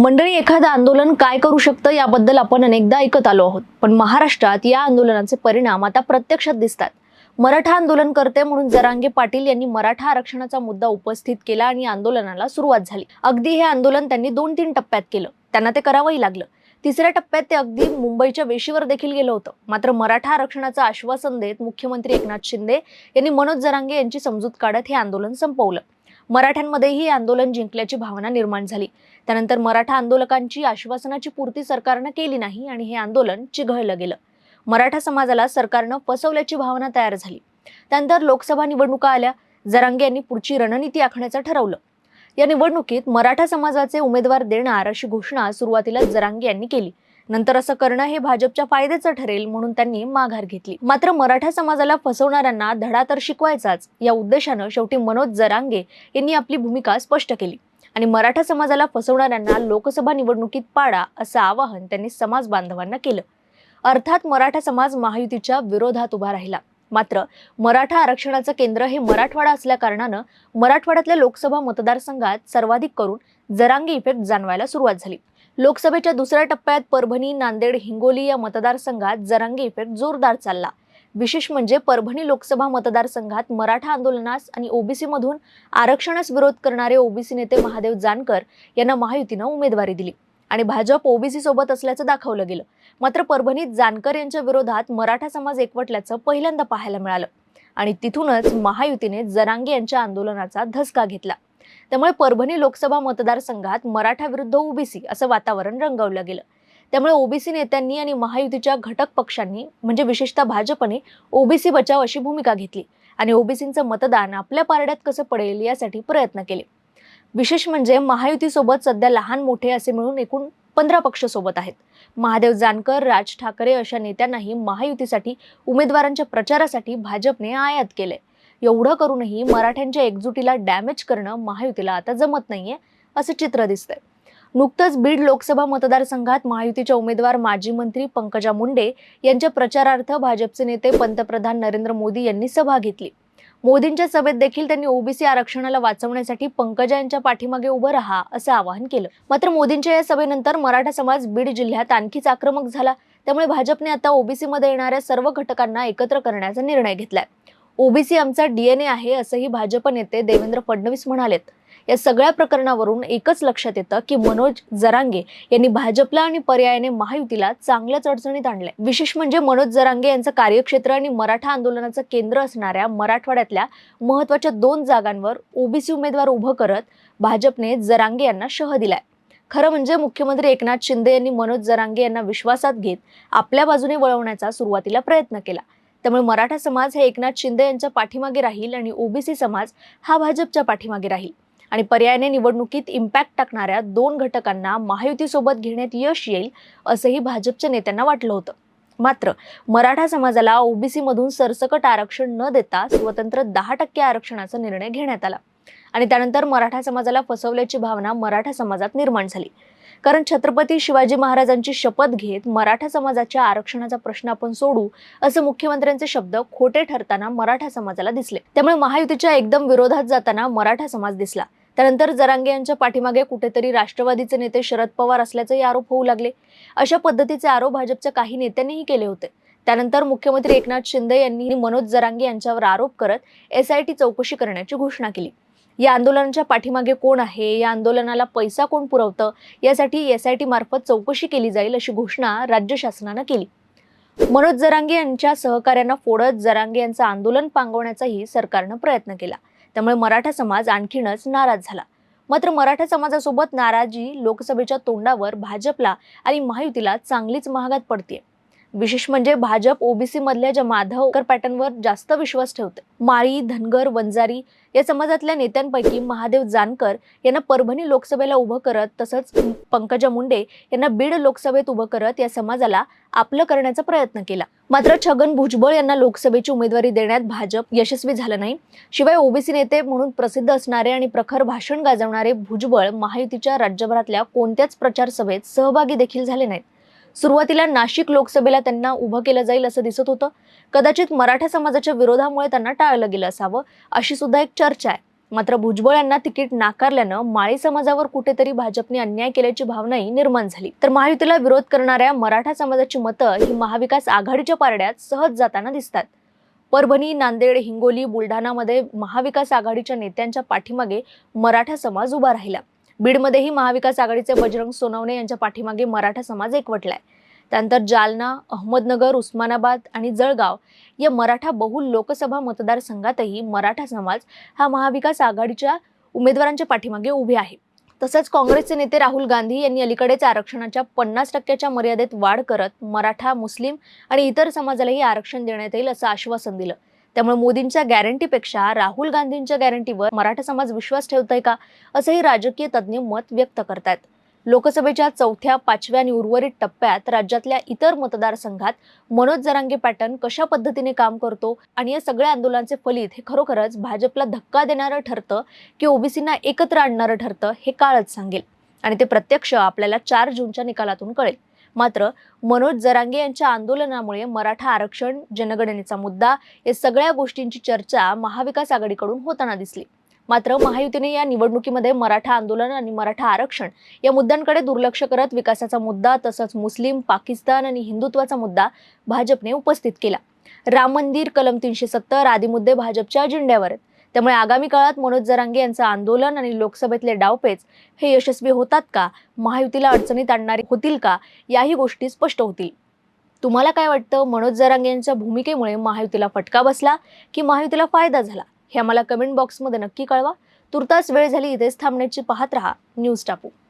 मंडळी एखादं आंदोलन काय करू शकतं याबद्दल आपण अनेकदा ऐकत आलो आहोत. पण महाराष्ट्रात या आंदोलनाचे परिणाम आता प्रत्यक्षात दिसतात. मराठा आंदोलन करते म्हणून जरांगे पाटील यांनी मराठा आरक्षणाचा मुद्दा उपस्थित केला आणि आंदोलनाला सुरुवात झाली. अगदी हे आंदोलन त्यांनी दोन तीन टप्प्यात केलं. त्यांना ते करावंही लागलं. तिसऱ्या टप्प्यात ते अगदी मुंबईच्या वेशीवर देखील गेलं होतं. मात्र मराठा आरक्षणाचं आश्वासन देत मुख्यमंत्री एकनाथ शिंदे यांनी मनोज जरांगे यांची समजूत काढत हे आंदोलन संपवलं. मराठ्यांमध्येही आंदोलन जिंकल्याची भावना निर्माण झाली. त्यानंतर मराठा आंदोलकांची आश्वासनाची पूर्ती सरकारनं केली नाही आणि हे आंदोलन चिघळलं गेलं. मराठा समाजाला सरकारनं फसवल्याची भावना तयार झाली. त्यानंतर लोकसभा निवडणुका आल्या. जरांगे यांनी पुढची रणनीती आखण्याचं ठरवलं. या निवडणुकीत मराठा समाजाचे उमेदवार देणार अशी घोषणा सुरुवातीला जरांगे यांनी केली. नंतर असं करणं हे भाजपच्या फायद्याचं ठरेल म्हणून त्यांनी माघार घेतली. मात्र मराठा समाजाला फसवणाऱ्यांना धडा तर शिकवायचाच या उद्देशानं शेवटी मनोज जरांगे यांनी आपली भूमिका स्पष्ट केली. आणि मराठा समाजाला फसवणाऱ्यांना लोकसभा निवडणुकीत पाडा असं आवाहन त्यांनी समाज बांधवांना केलं. अर्थात मराठा समाज महायुतीच्या विरोधात उभा राहिला. मात्र मराठा आरक्षणाचं केंद्र हे मराठवाडा असल्या कारणानं मराठवाड्यातल्या लोकसभा मतदारसंघात सर्वाधिक करून जरांगी इफेक्ट जाणवायला सुरुवात झाली. लोकसभेच्या दुसऱ्या टप्प्यात परभणी नांदेड हिंगोली या मतदारसंघात जरांगी इफेक्ट जोरदार चालला. विशेष म्हणजे परभणी लोकसभा मतदारसंघात मराठा आंदोलनास आणि ओबीसी मधून आरक्षणास विरोध करणारे ओबीसी नेते महादेव जानकर यांना महायुतीनं उमेदवारी दिली आणि भाजप ओबीसी सोबत असल्याचं दाखवलं गेलं. मात्र परभणीत जानकर यांच्या विरोधात मराठा समाज एकवटल्याचं पहिल्यांदा पाहायला मिळालं आणि तिथूनच महायुतीने जरांगे यांच्या आंदोलनाचा धसका घेतला. त्यामुळे परभणी लोकसभा मतदारसंघात मराठा विरुद्ध ओबीसी असं वातावरण रंगवलं गेलं. त्यामुळे ओबीसी नेत्यांनी आणि महायुतीच्या घटक पक्षांनी म्हणजे विशेषतः भाजपने ओबीसी बचाव अशी भूमिका घेतली आणि ओबीसींचं मतदान आपल्या पारड्यात कसं पडेल यासाठी प्रयत्न केले. विशेष म्हणजे महायुतीसोबत सध्या लहान मोठे असे मिळून एकूण पंधरा पक्ष सोबत आहेत. महादेव जानकर राज ठाकरे अशा नेत्यांनाही महायुतीसाठी उमेदवारांच्या प्रचारासाठी भाजपने आयात केले एवढं करूनही मराठ्यांच्या एकजुटीला डॅमेज करणं महायुतीला आता जमत नाहीये असं चित्र दिसतंय. नुकतंच बीड लोकसभा मतदारसंघात महायुतीच्या उमेदवार माजी मंत्री पंकजा मुंडे यांच्या प्रचारार्थ भाजपचे नेते पंतप्रधान नरेंद्र मोदी यांनी सभा घेतली. मोदींच्या सभेत देखील त्यांनी ओबीसी आरक्षणाला वाचवण्यासाठी पंकजा यांच्या पाठीमागे उभं राहा असं आवाहन केलं. मात्र मोदींच्या या सभेनंतर मराठा समाज बीड जिल्ह्यात आणखीच आक्रमक झाला. त्यामुळे भाजपने आता ओबीसी मध्ये येणाऱ्या सर्व घटकांना एकत्र करण्याचा निर्णय घेतलाय. ओबीसी आमचा डीएनए आहे असंही भाजप नेते देवेंद्र फडणवीस म्हणालेत. या सगळ्या प्रकरणावरून एकच लक्षात येतं की मनोज जरांगे यांनी भाजपला आणि पर्यायाने महायुतीला चांगल्याच अडचणीत आणलंय. विशेष म्हणजे मनोज जरांगे यांचं कार्यक्षेत्र आणि मराठा आंदोलनाचं केंद्र असणाऱ्या मराठवाड्यातल्या महत्त्वाच्या दोन जागांवर ओबीसी उमेदवार उभं करत भाजपने जरांगे यांना शह दिलाय. खरं म्हणजे मुख्यमंत्री एकनाथ शिंदे यांनी मनोज जरांगे यांना विश्वासात घेत आपल्या बाजूने वळवण्याचा सुरुवातीला प्रयत्न केला. त्यामुळे मराठा समाज हे एकनाथ शिंदे यांच्या पाठीमागे राहील आणि ओबीसी समाज हा भाजपच्या पाठीमागे राहील. आणि पर्यायाने निवडणुकीत इम्पॅक्ट टाकणाऱ्या दोन घटकांना महायुतीसोबत घेण्यात यश येईल असंही भाजपच्या नेत्यांना वाटलं होतं. मात्र मराठा समाजाला ओबीसीमधून सरसकट आरक्षण न देता स्वतंत्र दहा टक्के आरक्षणाचा निर्णय घेण्यात आला. आणि त्यानंतर मराठा समाजाला फसवल्याची भावना मराठा समाजात निर्माण झाली. कारण छत्रपती शिवाजी महाराजांची शपथ घेत मराठा समाजाच्या आरक्षणाचा प्रश्न आपण सोडू असं मुख्यमंत्र्यांचे शब्द खोटे ठरताना मराठा समाजाला दिसले. त्यामुळे महायुतीच्या एकदम विरोधात जाताना मराठा समाज दिसला. त्यानंतर जरांगे यांच्या पाठीमागे कुठेतरी राष्ट्रवादीचे नेते शरद पवार असल्याचेही आरोप होऊ लागले. अशा पद्धतीचे आरोप भाजपच्या काही नेत्यांनीही केले होते. त्यानंतर मुख्यमंत्री एकनाथ शिंदे यांनी मनोज जरांगे यांच्यावर आरोप करत एसआयटी चौकशी करण्याची घोषणा केली. या आंदोलनाच्या पाठीमागे कोण आहे? या आंदोलनाला पैसा कोण पुरवतं? यासाठी एस आय मार्फत चौकशी केली जाईल अशी घोषणा राज्य शासनानं केली. मनोज जरांगे यांच्या सहकार्यांना फोडत जरांगे यांचं आंदोलन पांगवण्याचाही सरकारनं प्रयत्न केला. त्यामुळे मराठा समाज आणखीनच नाराज झाला. मात्र मराठा समाजासोबत नाराजी लोकसभेच्या तोंडावर भाजपला आणि महायुतीला चांगलीच महागात पडते विशेष म्हणजे भाजप ओबीसी मधल्या ज्या माधवकर पॅटर्नवर जास्त विश्वास ठेवते माळी धनगर वंजारी या समाजातल्या नेत्यांपैकी महादेव जानकर यांना परभणी लोकसभेला उभं करत तसंच पंकजा मुंडे यांना बीड लोकसभेत उभं करत या समाजाला आपलं करण्याचा प्रयत्न केला. मात्र छगन भुजबळ यांना लोकसभेची उमेदवारी देण्यात भाजप यशस्वी झालं नाही. शिवाय ओबीसी नेते म्हणून प्रसिद्ध असणारे आणि प्रखर भाषण गाजवणारे भुजबळ महायुतीच्या राज्यभरातल्या कोणत्याच प्रचार सभेत सहभागी देखील झाले नाहीत. सुरुवातीला नाशिक लोकसभेला त्यांना उभं केलं जाईल असं दिसत होतं. कदाचित मराठा समाजाच्या विरोधामुळे त्यांना टाळलं गेलं असावं अशी सुद्धा एक चर्चा आहे. मात्र भुजबळ यांना तिकीट नाकारल्यानं माळी समाजावर कुठेतरी भाजपने अन्याय केल्याची भावनाही निर्माण झाली. तर महायुतीला विरोध करणाऱ्या मराठा समाजाची मतं ही महाविकास आघाडीच्या पारड्यात सहज जाताना दिसतात. परभणी नांदेड हिंगोली बुलढाणामध्ये महाविकास आघाडीच्या नेत्यांच्या पाठीमागे मराठा समाज उभा राहिला. बीडमध्येही महाविकास आघाडीचे बजरंग सोनवणे यांच्या पाठीमागे मराठा समाज एकवटलाय. त्यानंतर जालना अहमदनगर उस्मानाबाद आणि जळगाव या मराठा बहुल लोकसभा मतदारसंघातही मराठा समाज हा महाविकास आघाडीच्या उमेदवारांच्या पाठीमागे उभे आहे. तसंच काँग्रेसचे नेते राहुल गांधी यांनी अलीकडेच आरक्षणाच्या पन्नास टक्क्याच्या मर्यादेत वाढ करत मराठा मुस्लिम आणि इतर समाजालाही आरक्षण देण्यात येईल असं आश्वासन दिलं. त्यामुळे मोदींच्या गॅरंटीपेक्षा राहुल गांधींच्या गॅरंटीवर मराठा समाज विश्वास ठेवतोय का असंही राजकीय तज्ज्ञ मत व्यक्त करतायत. लोकसभेच्या चौथ्या पाचव्या आणि उर्वरित टप्प्यात राज्यातल्या इतर मतदारसंघात मनोज जरांगे पॅटर्न कशा पद्धतीने काम करतो आणि या सगळ्या आंदोलनाचे फलित हे खरोखरच भाजपला धक्का देणारं ठरतं की ओबीसींना एकत्र आणणारं ठरतं हे काळच सांगेल. आणि ते प्रत्यक्ष आपल्याला चार जूनच्या निकालातून कळेल. मात्र मनोज जरांगे यांच्या आंदोलनामुळे मराठा आरक्षण जनगणनेचा मुद्दा या सगळ्या गोष्टींची चर्चा महाविकास आघाडीकडून होताना दिसली. मात्र महायुतीने या निवडणुकीमध्ये मराठा आंदोलन आणि मराठा आरक्षण या मुद्द्यांकडे दुर्लक्ष करत विकासाचा मुद्दा तसंच मुस्लिम पाकिस्तान आणि हिंदुत्वाचा मुद्दा भाजपने उपस्थित केला. राम मंदिर कलम तीनशे सत्तर आदी मुद्दे भाजपच्या अजेंड्यावर आहेत. त्यामुळे आगामी काळात मनोज जरांगे यांचं आंदोलन आणि लोकसभेतले डावपेच हे यशस्वी होतात का? महायुतीला अडचणीत आणणारे होतील का? याही गोष्टी स्पष्ट होतील. तुम्हाला काय वाटतं? मनोज जरांगे यांच्या भूमिकेमुळे महायुतीला फटका बसला की महायुतीला फायदा झाला? हे आम्हाला कमेंट बॉक्समध्ये नक्की कळवा. तुर्तास वेळ झाली इथेच थांबण्याची पाहत रहा. न्यूज टापू.